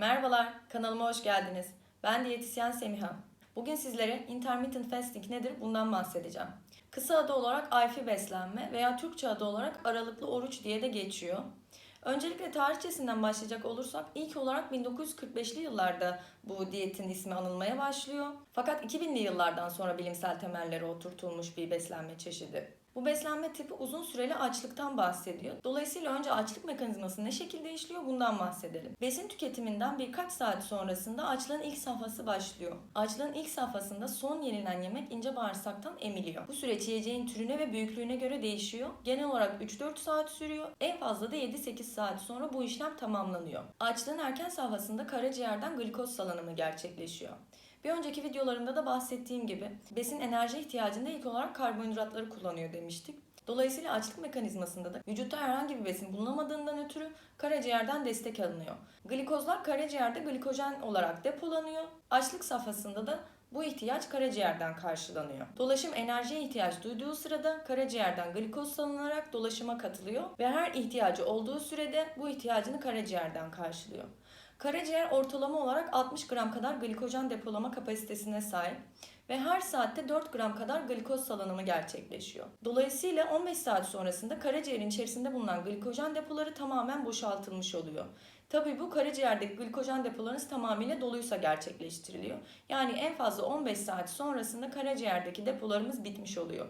Merhabalar, kanalıma hoş geldiniz. Ben diyetisyen Semiha. Bugün sizlere intermittent fasting nedir bundan bahsedeceğim. Kısa adı olarak IF beslenme veya Türkçe adı olarak aralıklı oruç diye de geçiyor. Öncelikle tarihçesinden başlayacak olursak ilk olarak 1945'li yıllarda bu diyetin ismi anılmaya başlıyor. Fakat 2000'li yıllardan sonra bilimsel temelleri oturtulmuş bir beslenme çeşidi. Bu beslenme tipi uzun süreli açlıktan bahsediyor. Dolayısıyla önce açlık mekanizması ne şekilde işliyor bundan bahsedelim. Besin tüketiminden birkaç saat sonrasında açlığın ilk safhası başlıyor. Açlığın ilk safhasında son yenilen yemek ince bağırsaktan emiliyor. Bu süreç yiyeceğin türüne ve büyüklüğüne göre değişiyor. Genel olarak 3-4 saat sürüyor. En fazla da 7-8 saat sonra bu işlem tamamlanıyor. Açlığın erken safhasında karaciğerden glikoz salınımı gerçekleşiyor. Bir önceki videolarımda da bahsettiğim gibi besin enerji ihtiyacında ilk olarak karbonhidratları kullanıyor demiştik. Dolayısıyla açlık mekanizmasında da vücutta herhangi bir besin bulunamadığından ötürü karaciğerden destek alınıyor. Glikozlar karaciğerde glikojen olarak depolanıyor. Açlık safhasında da bu ihtiyaç karaciğerden karşılanıyor. Dolaşım enerjiye ihtiyaç duyduğu sırada karaciğerden glikoz salınarak dolaşıma katılıyor ve her ihtiyacı olduğu sürede bu ihtiyacını karaciğerden karşılıyor. Karaciğer ortalama olarak 60 gram kadar glikojen depolama kapasitesine sahip ve her saatte 4 gram kadar glikoz salınımı gerçekleşiyor. Dolayısıyla 15 saat sonrasında karaciğerin içerisinde bulunan glikojen depoları tamamen boşaltılmış oluyor. Tabii bu karaciğerdeki glikojen depolarınız tamamıyla doluysa gerçekleştiriliyor. Yani en fazla 15 saat sonrasında karaciğerdeki depolarımız bitmiş oluyor.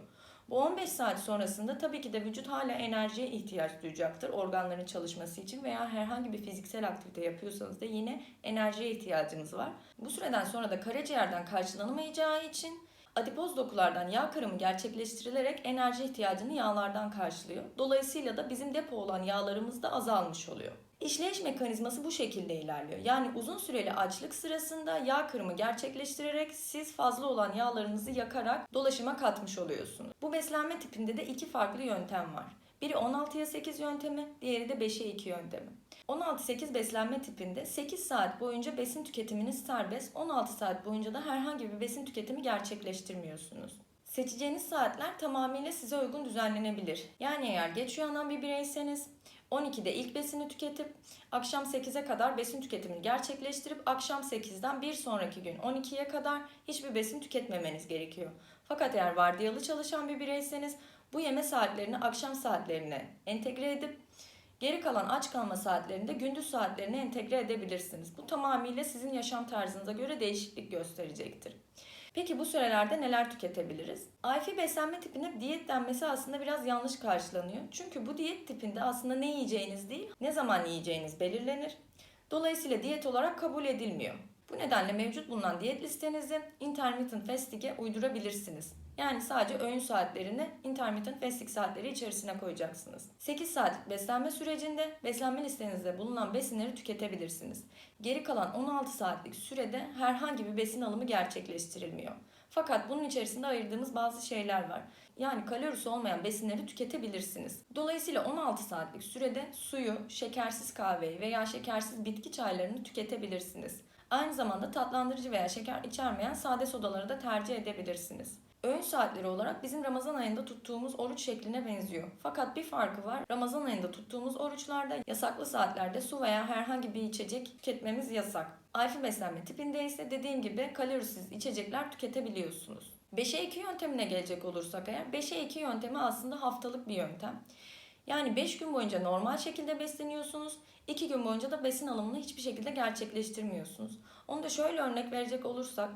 Bu 15 saat sonrasında tabii ki de vücut hala enerjiye ihtiyaç duyacaktır organların çalışması için veya herhangi bir fiziksel aktivite yapıyorsanız da yine enerjiye ihtiyacınız var. Bu süreden sonra da karaciğerden karşılanamayacağı için adipoz dokulardan yağ kırımı gerçekleştirilerek enerji ihtiyacını yağlardan karşılıyor. Dolayısıyla da bizim depo olan yağlarımız da azalmış oluyor. İşleyiş mekanizması bu şekilde ilerliyor. Yani uzun süreli açlık sırasında yağ kırımı gerçekleştirerek siz fazla olan yağlarınızı yakarak dolaşıma katmış oluyorsunuz. Bu beslenme tipinde de iki farklı yöntem var. Biri 16'ya 8 yöntemi, diğeri de 5'e 2 yöntemi. 16-8 beslenme tipinde 8 saat boyunca besin tüketiminiz serbest, 16 saat boyunca da herhangi bir besin tüketimi gerçekleştirmiyorsunuz. Seçeceğiniz saatler tamamıyla size uygun düzenlenebilir. Yani eğer geç uyanan bir bireyseniz 12'de ilk besini tüketip akşam 8'e kadar besin tüketimini gerçekleştirip akşam 8'den bir sonraki gün 12'ye kadar hiçbir besin tüketmemeniz gerekiyor. Fakat eğer vardiyalı çalışan bir bireyseniz bu yeme saatlerini akşam saatlerine entegre edip geri kalan aç kalma saatlerini de gündüz saatlerine entegre edebilirsiniz. Bu tamamıyla sizin yaşam tarzınıza göre değişiklik gösterecektir. Peki bu sürelerde neler tüketebiliriz? AIF beslenme tipine diyet denmesi aslında biraz yanlış karşılanıyor. Çünkü bu diyet tipinde aslında ne yiyeceğiniz değil, ne zaman yiyeceğiniz belirlenir. Dolayısıyla diyet olarak kabul edilmiyor. Bu nedenle mevcut bulunan diyet listenizi intermittent fasting'e uydurabilirsiniz. Yani sadece öğün saatlerini intermittent fasting saatleri içerisine koyacaksınız. 8 saatlik beslenme sürecinde beslenme listenizde bulunan besinleri tüketebilirsiniz. Geri kalan 16 saatlik sürede herhangi bir besin alımı gerçekleştirilmiyor. Fakat bunun içerisinde ayırdığımız bazı şeyler var. Yani kalorisi olmayan besinleri tüketebilirsiniz. Dolayısıyla 16 saatlik sürede suyu, şekersiz kahveyi veya şekersiz bitki çaylarını tüketebilirsiniz. Aynı zamanda tatlandırıcı veya şeker içermeyen sade sodaları da tercih edebilirsiniz. Öğün saatleri olarak bizim Ramazan ayında tuttuğumuz oruç şekline benziyor. Fakat bir farkı var. Ramazan ayında tuttuğumuz oruçlarda yasaklı saatlerde su veya herhangi bir içecek tüketmemiz yasak. Ayfi beslenme tipinde ise dediğim gibi kalorisiz içecekler tüketebiliyorsunuz. 5'e 2 yöntemine gelecek olursak eğer 5'e 2 yöntemi aslında haftalık bir yöntem. Yani 5 gün boyunca normal şekilde besleniyorsunuz. 2 gün boyunca da besin alımını hiçbir şekilde gerçekleştirmiyorsunuz. Onu da şöyle örnek verecek olursak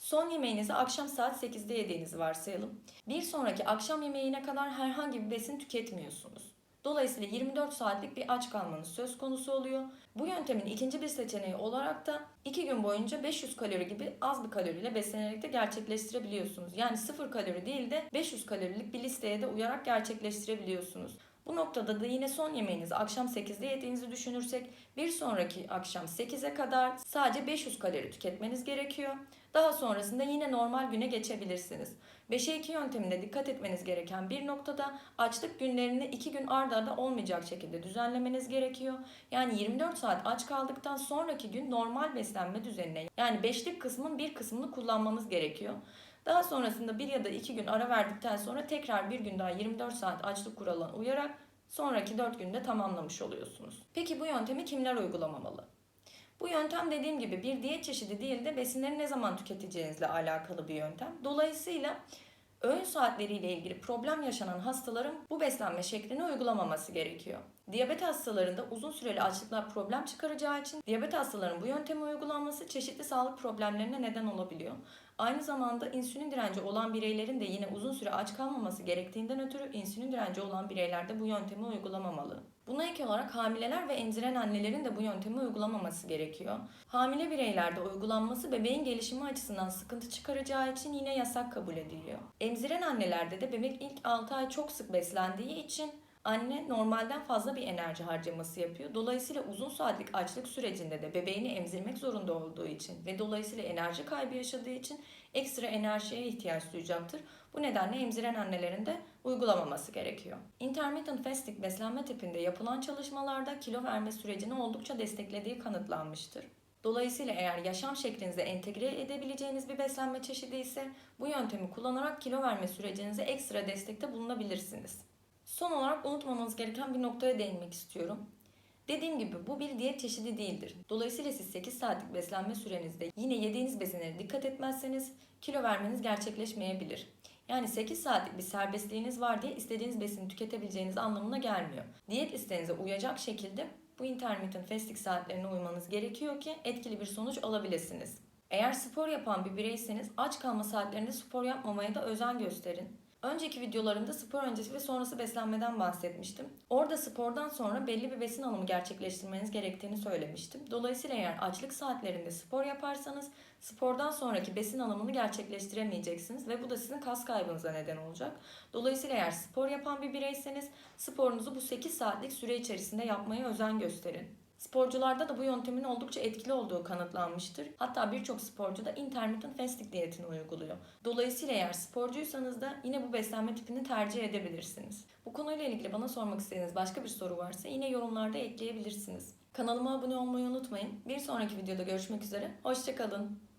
Son yemeğinizi akşam saat 8'de yediğinizi varsayalım. Bir sonraki akşam yemeğine kadar herhangi bir besin tüketmiyorsunuz. Dolayısıyla 24 saatlik bir aç kalmanız söz konusu oluyor. Bu yöntemin ikinci bir seçeneği olarak da 2 gün boyunca 500 kalori gibi az bir kaloriyle beslenerek de gerçekleştirebiliyorsunuz. Yani 0 kalori değil de 500 kalorilik bir listeye de uyarak gerçekleştirebiliyorsunuz. Bu noktada da yine son yemeğinizi akşam 8'de yediğinizi düşünürsek bir sonraki akşam 8'e kadar sadece 500 kalori tüketmeniz gerekiyor. Daha sonrasında yine normal güne geçebilirsiniz. 5'e 2 yönteminde dikkat etmeniz gereken bir noktada açlık günlerini 2 gün ard arda olmayacak şekilde düzenlemeniz gerekiyor. Yani 24 saat aç kaldıktan sonraki gün normal beslenme düzenine yani beşlik kısmın bir kısmını kullanmamız gerekiyor. Daha sonrasında bir ya da iki gün ara verdikten sonra tekrar bir gün daha 24 saat açlık kuralına uyarak sonraki 4 günde tamamlamış oluyorsunuz. Peki bu yöntemi kimler uygulamamalı? Bu yöntem dediğim gibi bir diyet çeşidi değil de besinleri ne zaman tüketeceğinizle alakalı bir yöntem. Dolayısıyla öğün saatleriyle ilgili problem yaşanan hastaların bu beslenme şeklini uygulamaması gerekiyor. Diyabet hastalarında uzun süreli açlıklar problem çıkaracağı için diyabet hastaların bu yöntemi uygulanması çeşitli sağlık problemlerine neden olabiliyor. Aynı zamanda insülin direnci olan bireylerin de yine uzun süre aç kalmaması gerektiğinden ötürü insülin direnci olan bireyler de bu yöntemi uygulamamalı. Buna ek olarak hamileler ve emziren annelerin de bu yöntemi uygulamaması gerekiyor. Hamile bireylerde uygulanması bebeğin gelişimi açısından sıkıntı çıkaracağı için yine yasak kabul ediliyor. Emziren annelerde de bebek ilk 6 ay çok sık beslendiği için Anne normalden fazla bir enerji harcaması yapıyor. Dolayısıyla uzun saatlik açlık sürecinde de bebeğini emzirmek zorunda olduğu için ve dolayısıyla enerji kaybı yaşadığı için ekstra enerjiye ihtiyaç duyacaktır. Bu nedenle emziren annelerin de uygulamaması gerekiyor. Intermittent fasting beslenme tipinde yapılan çalışmalarda kilo verme sürecini oldukça desteklediği kanıtlanmıştır. Dolayısıyla eğer yaşam şeklinize entegre edebileceğiniz bir beslenme çeşidi ise bu yöntemi kullanarak kilo verme sürecinize ekstra destekte bulunabilirsiniz. Son olarak unutmamanız gereken bir noktaya değinmek istiyorum. Dediğim gibi bu bir diyet çeşidi değildir. Dolayısıyla siz 8 saatlik beslenme sürenizde yine yediğiniz besinlere dikkat etmezseniz kilo vermeniz gerçekleşmeyebilir. Yani 8 saatlik bir serbestliğiniz var diye istediğiniz besini tüketebileceğiniz anlamına gelmiyor. Diyet listenize uyacak şekilde bu intermittent fasting saatlerine uymanız gerekiyor ki etkili bir sonuç alabilirsiniz. Eğer spor yapan bir bireyseniz aç kalma saatlerinde spor yapmamaya da özen gösterin. Önceki videolarımda spor öncesi ve sonrası beslenmeden bahsetmiştim. Orada spordan sonra belli bir besin alımı gerçekleştirmeniz gerektiğini söylemiştim. Dolayısıyla eğer açlık saatlerinde spor yaparsanız spordan sonraki besin alımını gerçekleştiremeyeceksiniz ve bu da sizin kas kaybınıza neden olacak. Dolayısıyla eğer spor yapan bir bireyseniz sporunuzu bu 8 saatlik süre içerisinde yapmaya özen gösterin. Sporcularda da bu yöntemin oldukça etkili olduğu kanıtlanmıştır. Hatta birçok sporcu da intermittent fasting diyetini uyguluyor. Dolayısıyla eğer sporcuysanız da yine bu beslenme tipini tercih edebilirsiniz. Bu konuyla ilgili bana sormak istediğiniz başka bir soru varsa yine yorumlarda ekleyebilirsiniz. Kanalıma abone olmayı unutmayın. Bir sonraki videoda görüşmek üzere. Hoşçakalın.